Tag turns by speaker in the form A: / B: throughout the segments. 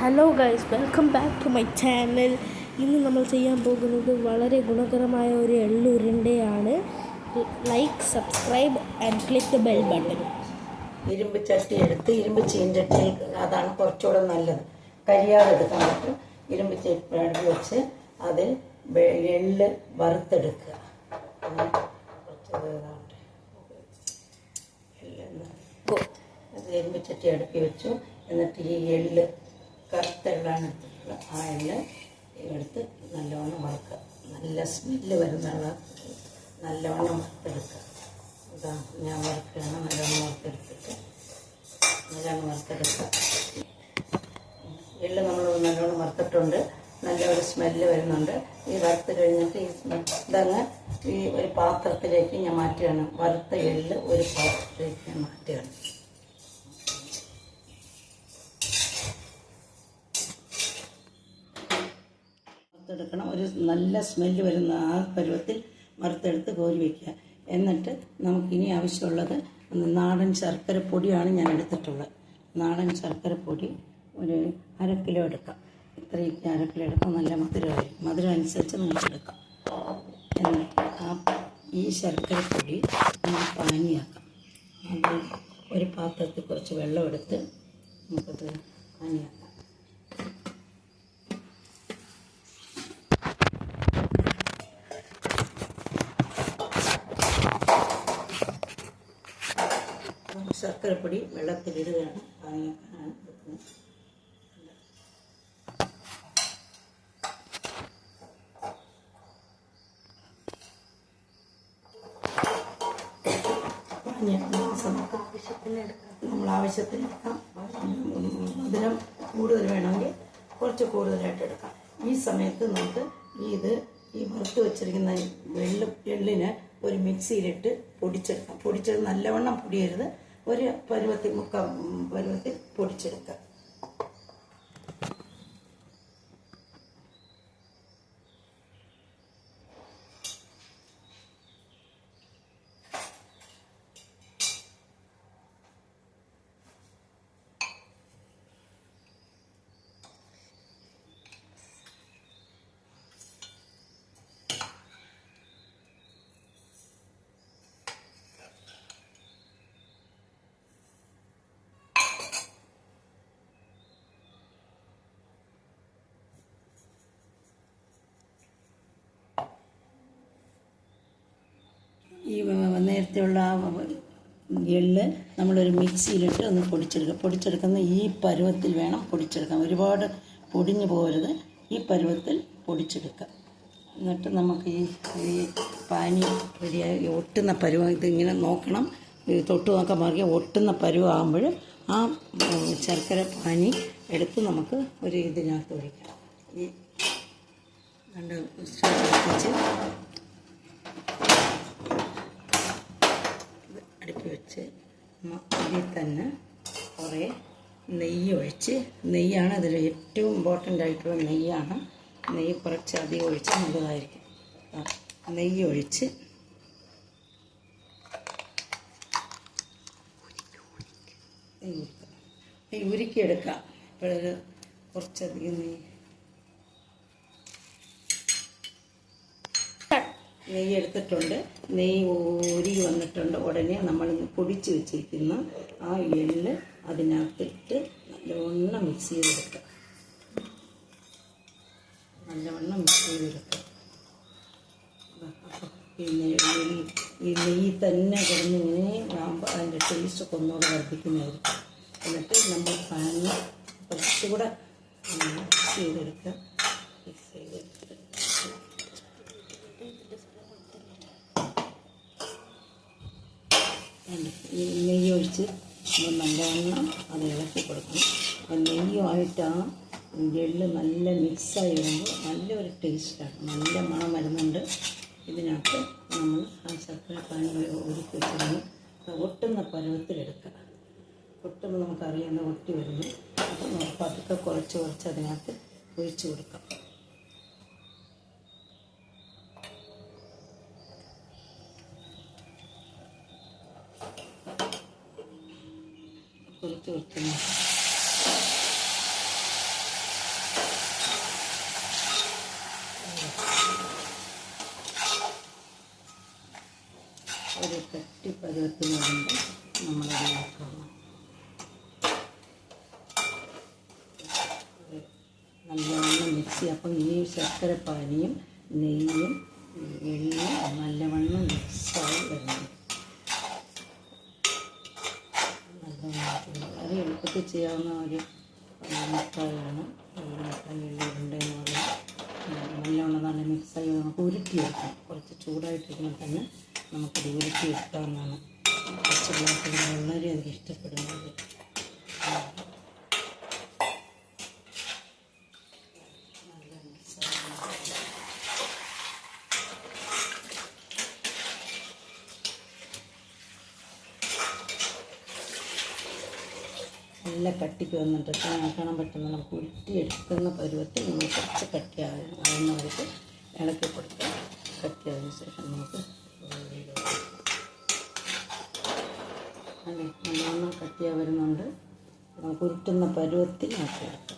A: Hello guys welcome back to my channel ഇന്ന് നമ്മൾ ചെയ്യാൻ പോകുന്നത് വളരെ ഗുണകരമായ ഒരു എള്ളുരുണ്ടയാണ്. Like subscribe and click the bell button
B: ഇരുമ്പ് ചട്ടി എടുത്ത് ഇരുമ്പ് ചീഞ്ചട്ടിയിൽ അതാണ് കുറച്ചുകൂടെ നല്ലത്. കരിയാതെ എടുക്കാൻ പറ്റും. ഇരുമ്പ് ചട്ടി വെച്ച് അതിൽ എള്ള് വറുത്തെടുക്കുക. അത് ഇരുമ്പ് ചട്ടി അടുപ്പി വെച്ചു. എന്നിട്ട് ഈ എള്ള് കറുത്ത എള്ളാണ് എടുത്തിട്ടുള്ളത് ആ എണ്ണ എടുത്ത് നല്ലവണ്ണം വറുക്കുക. നല്ല സ്മെല്ല് വരുന്നുള്ള നല്ലവണ്ണം വറുത്തെടുക്കുക. ഇതാ ഞാൻ വറുക്കുകയാണ് നല്ലവണ്ണം വറുത്തെടുത്തിട്ട് നല്ലവണ്ണം വറുത്തെടുക്കുക. എള്ള് നമ്മൾ നല്ലവണ്ണം വറുത്തിട്ടുണ്ട്. നല്ല ഒരു സ്മെല്ല് വരുന്നുണ്ട്. ഈ വറുത്ത് കഴിഞ്ഞിട്ട് ഈ ഇതങ്ങ് ഈ ഒരു പാത്രത്തിലേക്ക് ഞാൻ മാറ്റുകയാണ്. വറുത്ത എള്ള് ഒരു പാത്രത്തിലേക്ക് ഞാൻ മാറ്റുകയാണ്. വറുത്തെടുക്കണം. ഒരു നല്ല സ്മെല്ല് വരുന്ന ആ പരുവത്തിൽ വറുത്തെടുത്ത് കോരി വയ്ക്കുക എന്നിട്ട് നമുക്കിനി ആവശ്യമുള്ളത് നാടൻ ശർക്കര പൊടിയാണ് ഞാൻ എടുത്തിട്ടുള്ളത്. നാടൻ ശർക്കര പൊടി ഒരു അര കിലോ എടുക്കാം. ഇത്രയൊക്കെ അര കിലോ എടുക്കാം. നല്ല മധുരമായി മധുരം അനുസരിച്ച് നമുക്ക് എടുക്കാം. എന്നിട്ട് ആ ഈ ശർക്കര പൊടി നമ്മൾ പാനിയാക്കാം. അത് ഒരു പാത്രത്തിൽ കുറച്ച് വെള്ളം എടുത്ത് നമുക്കത് പാനിയാക്കാം. ശർക്കരപ്പൊടി വെള്ളത്തിലിടുകയാണ്. പാനിയാക്കാനാണ് വെക്കുന്നത് നമ്മൾ ആവശ്യത്തിന് എടുക്കാം. മധുരം കൂടുതൽ വേണമെങ്കിൽ കുറച്ച് കൂടുതലായിട്ട് എടുക്കാം. ഈ സമയത്ത് നമുക്ക് ഈ ഇത് ഈ വറുത്ത് വെച്ചിരിക്കുന്ന വെള്ളം എള്ളിന് ഒരു മിക്സിയിലിട്ട് പൊടിച്ചെടുക്കാം. പൊടിച്ചത് നല്ലവണ്ണം പൊടിയരുത്. ഒരു പരുവത്തിൽ മുക്കാൽ പരുവത്തിൽ പൊടിച്ചെടുക്കാം ഈ വ- നേരത്തെയുള്ള ആ എള്ള് നമ്മളൊരു മിക്സിയിലിട്ട് ഒന്ന് പൊടിച്ചെടുക്കുക പൊടിച്ചെടുക്കുന്ന ഈ പരുവത്തിൽ വേണം പൊടിച്ചെടുക്കാൻ. ഒരുപാട് പൊടിഞ്ഞു പോകരുത്. ഈ പരുവത്തിൽ പൊടിച്ചെടുക്കുക എന്നിട്ട് നമുക്ക് ഈ ഈ പാനി റെഡിയായി ഒട്ടുന്ന പരുവം ഇതിങ്ങനെ നോക്കണം. തൊട്ട് നോക്കാൻ മാറി ഒട്ടുന്ന പരുവാകുമ്പോൾ ആ ശർക്കര പാനി എടുത്ത് നമുക്ക് ഒരു ഇതിനകത്ത് ഒഴിക്കാം. ഈ രണ്ട് അടുപ്പി വെച്ച് അതിൽ തന്നെ കുറേ നെയ്യ് ഒഴിച്ച് നെയ്യാണ് അതിൽ ഏറ്റവും ഇമ്പോർട്ടന്റ് ആയിട്ടുള്ള നെയ്യാണ്. നെയ്യ് കുറച്ച് അധികം ഒഴിച്ച് നല്ലതായിരിക്കും. നെയ്യ് ഒഴിച്ച് നെയ്യ് കൊടുക്കുക. നെയ്യ് ഉരുക്കിയെടുക്കാം. ഇപ്പോഴൊരു കുറച്ചധികം നെയ്യ് നെയ്യ് എടുത്തിട്ടുണ്ട്. നെയ്യ് ഊരി വന്നിട്ടുണ്ട്. ഉടനെ നമ്മൾ പൊടിച്ച് വെച്ചിരിക്കുന്ന ആ എള്ള് അതിനകത്തിട്ട് നല്ലവണ്ണം മിക്സ് ചെയ്ത് ചെയ്തെടുക്കുക. നല്ലവണ്ണം മിക്സ് ചെയ്തെടുക്കുക. പിന്നെ ഈ നെയ്യ് തന്നെ കിടന്നിങ്ങനെ ആകുമ്പോൾ അതിന്റെ ടേസ്റ്റ് ഒക്കെ ഒന്നുകൂടെ വർദ്ധിക്കുന്നതായിരിക്കും. എന്നിട്ട് നമ്മൾ പാനിൽ കുറച്ചുകൂടെ മിക്സ് ചെയ്തെടുക്കുക. മിക്സ് ചെയ്തെടുത്തിട്ട് ഈ നെയ്യ് ഒഴിച്ച് നമ്മൾ നല്ലവണ്ണം അത് ഇളക്കി കൊടുക്കണം. അപ്പം നെയ്യുമായിട്ട് ആ നല്ല മിക്സായി വരുമ്പോൾ നല്ലൊരു ടേസ്റ്റാണ് നല്ല മണം വരുന്നുണ്ട്. ഇതിനകത്ത് നമ്മൾ ആ ശർക്കര പാനി ഒരുക്കി വെച്ചിരുന്ന്. ഒട്ടുന്ന പരുവത്തിലെടുക്കുക ഒട്ടുമ്പോൾ നമുക്കറിയാവുന്ന ഒട്ടി വരുന്നു. അപ്പോൾ പതുക്കെ കുറച്ച് കുറച്ച് അതിനകത്ത് ഒഴിച്ചു കൊടുക്കാം. ഒഴിച്ച് കൊടുക്കുന്നു. ഒരു കട്ടി പരുവത്തിൽ വരുമ്പോൾ നമ്മൾ ഇതാക്കണം നല്ലവണ്ണം മിക്സി അപ്പം ഈ ശർക്കര പാനിയും നെയ്യും എണ്ണയും നല്ലവണ്ണം മിക്സായി വരുന്നു എളുപ്പത്തിൽ ചെയ്യാവുന്ന ഒരു മിഠായിയാണ് നല്ലവണ്ണതാണ് മിക്സായി നമുക്ക് ഉരുട്ടിയെടുക്കാം. കുറച്ച് ചൂടായിട്ടിരുന്നാൽ തന്നെ നമുക്കത് ഉരുട്ടിയെടുക്കാവുന്നതാണ്. കുറച്ച് ഗ്ലാസ് വളരെയധികം ഇഷ്ടപ്പെടുന്നത് നല്ല മിക്സായി നല്ല കട്ടിക്ക് വന്നിട്ട് കാണാൻ പറ്റുന്ന നമുക്ക് ഉരുട്ടിയെടുക്കുന്ന പരുവത്തിൽ നമ്മൾ കുറച്ച് കട്ടിയാകുന്ന അവർക്ക് ഇളക്കി കൊടുത്ത് കട്ടിയായതിനു ശേഷം നമുക്ക് അതെ നല്ലോണം കട്ടിയാ വരുന്നുണ്ട്. നമുക്ക് ഉരുട്ടുന്ന പരുവത്തിൽ ആക്കിയെടുക്കാം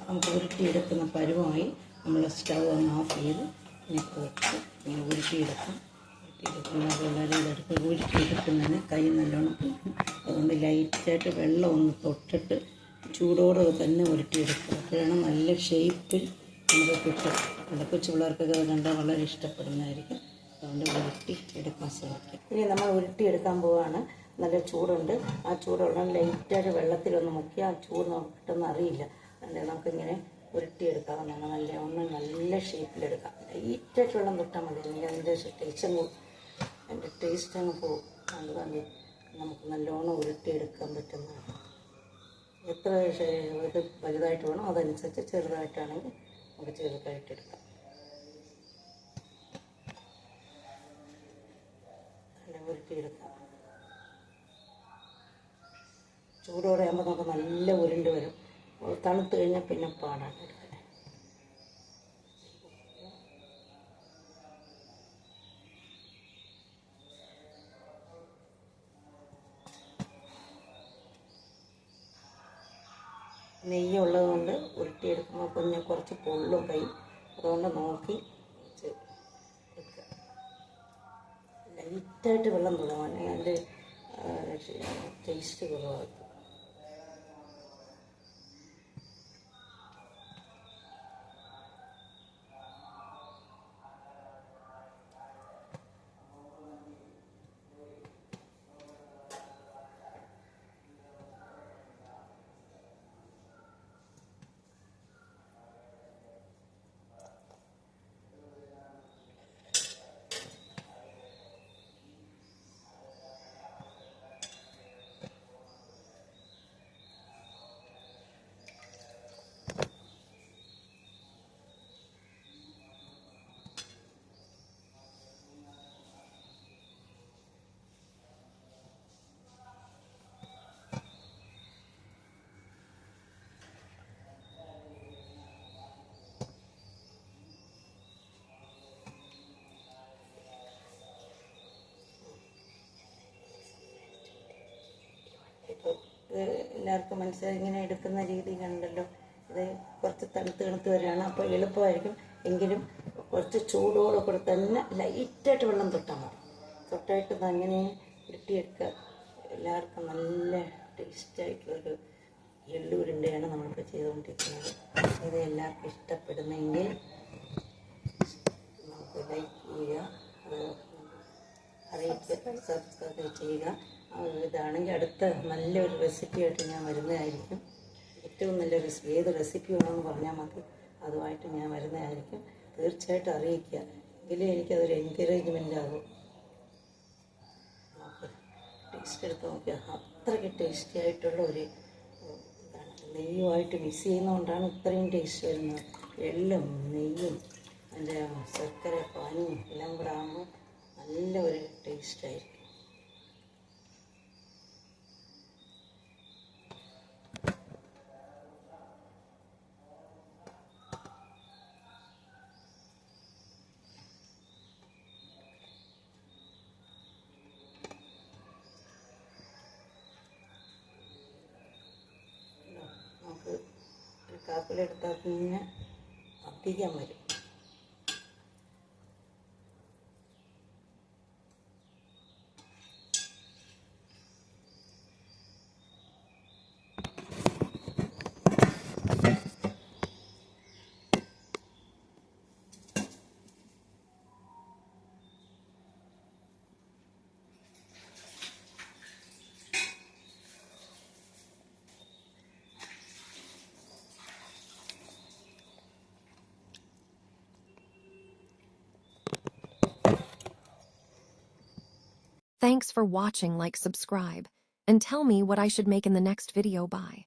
B: നമുക്ക് ഉരുട്ടിയെടുക്കുന്ന പരുവമായി നമ്മൾ സ്റ്റവ് ഒന്ന് ഓഫ് ചെയ്ത് ഇങ്ങനെ വെച്ച് ഇങ്ങനെ ഉരുട്ടിയെടുക്കാം. ഉരുട്ടിയെടുക്കുന്ന വളരെ ഇതെടുത്ത് ഉരുട്ടിയെടുക്കുന്നതിന് കൈ നല്ലോണം പൊട്ടും അതുകൊണ്ട് ലൈറ്റായിട്ട് വെള്ളം ഒന്ന് തൊട്ടിട്ട് ചൂടോടെ തന്നെ ഉരുട്ടിയെടുക്കുക. അപ്പോഴാണ് നല്ല ഷേപ്പിൽ നമുക്ക് കിട്ടും നമ്മുടെ കൊച്ചു പിള്ളേർക്കൊക്കെ അത് കണ്ടാൽ വളരെ ഇഷ്ടപ്പെടുന്നതായിരിക്കും. അതുകൊണ്ട് ഉരുട്ടി എടുക്കാൻ ശ്രമിക്കാം. ഇനി നമ്മൾ ഉരുട്ടിയെടുക്കാൻ പോവുകയാണ് നല്ല ചൂടുണ്ട്. ആ ചൂടുള്ള ലൈറ്റായിട്ട് വെള്ളത്തിലൊന്ന് മുക്കി ആ ചൂട് നമുക്ക് കിട്ടുന്ന അറിയില്ല. അതുകൊണ്ട് നമുക്കിങ്ങനെ ഉരുട്ടിയെടുക്കാവുന്നതാണ് നല്ല ഒന്ന് നല്ല ഷേപ്പിലെടുക്കാം. ലൈറ്റായിട്ട് വെള്ളം തൊട്ടാൽ മതി. അല്ലെങ്കിൽ അതിന്റെ ടേസ്റ്റ് അങ്ങ് അതിന്റെ ടേസ്റ്റ് അങ്ങ് പോകും. അതുകൊണ്ട് നമുക്ക് നല്ലോണം ഉരുട്ടിയെടുക്കാൻ പറ്റുന്നതാണ്. എത്ര ഇത് വലുതായിട്ട് വേണം അതനുസരിച്ച് ചെറുതായിട്ടാണെങ്കിൽ നമുക്ക് ചെറുതായിട്ടെടുക്കാം നല്ല ഉരുട്ടിയെടുക്കാം. ചൂടോടെ ആകുമ്പോൾ നമുക്ക് നല്ല ഉരുണ്ട് വരും. തണുത്ത് കഴിഞ്ഞാൽ പിന്നെ പാടാണ് എടുക്കാൻ നെയ്യുള്ളത് കൊണ്ട് ഉരുട്ടിയെടുക്കുമ്പോൾ കുഞ്ഞ് കുറച്ച് പൊള്ളും കൈ അതുകൊണ്ട് നോക്കി ലൈറ്റായിട്ട് വെള്ളം തൊടാം അല്ലെങ്കിൽ അതിന്റെ ടേസ്റ്റ് കുറവാകും ഇപ്പോൾ ഇത് എല്ലാവർക്കും മനസ്സിലായി. ഇങ്ങനെ എടുക്കുന്ന രീതി കണ്ടല്ലോ. ഇത് കുറച്ച് തണുത്ത് തണുത്ത് വരികയാണ്. അപ്പോൾ എളുപ്പമായിരിക്കും. എങ്കിലും കുറച്ച് ചൂടോടെ കൂടെ തന്നെ ലൈറ്റായിട്ട് വെള്ളം തൊട്ടാൽ മതി. തൊട്ടായിട്ട് അങ്ങനെ ഉരുട്ടിയെടുക്കുക. എല്ലാവർക്കും നല്ല ടേസ്റ്റായിട്ടുള്ളൊരു എള്ളുരുണ്ടയാണ് നമ്മളിപ്പോൾ ചെയ്തുകൊണ്ടിരിക്കുന്നത്. ഇത് എല്ലാവർക്കും ഇഷ്ടപ്പെടുന്നെങ്കിൽ നമുക്ക് ലൈക്ക് ചെയ്യുക. അറിയിച്ച് സബ്സ്ക്രൈബ് ചെയ്യുക. ഇതാണെങ്കിൽ അടുത്ത നല്ലൊരു റെസിപ്പിയായിട്ട് ഞാൻ വരുന്നതായിരിക്കും. ഏറ്റവും നല്ല റെസിപ്പി ഏത് റെസിപ്പി വേണമെന്ന് പറഞ്ഞാൽ മതി. അതുമായിട്ട് ഞാൻ വരുന്നതായിരിക്കും. തീർച്ചയായിട്ടും അറിയിക്കുക. എങ്കിലേ എനിക്കതൊരു എൻകറേജ്മെന്റ് ആകും. ടേസ്റ്റ് എടുത്ത് നോക്കിയാൽ അത്രയ്ക്ക് ടേസ്റ്റി ആയിട്ടുള്ള ഒരു ഇതാണ്. നെയ്യുമായിട്ട് മിക്സ് ചെയ്യുന്നതുകൊണ്ടാണ് ഇത്രയും ടേസ്റ്റ് വരുന്നത്. എള്ളും നെയ്യും അതിന്റെ ശർക്കര പാനിയും എല്ലാം കൂടെ ആകുമ്പോൾ നല്ല ഒരു ടേസ്റ്റ് ആയിരിക്കും കുഞ്ഞ് അധികം വരും.
C: Thanks for watching like subscribe and tell me what I should make in the next video bye.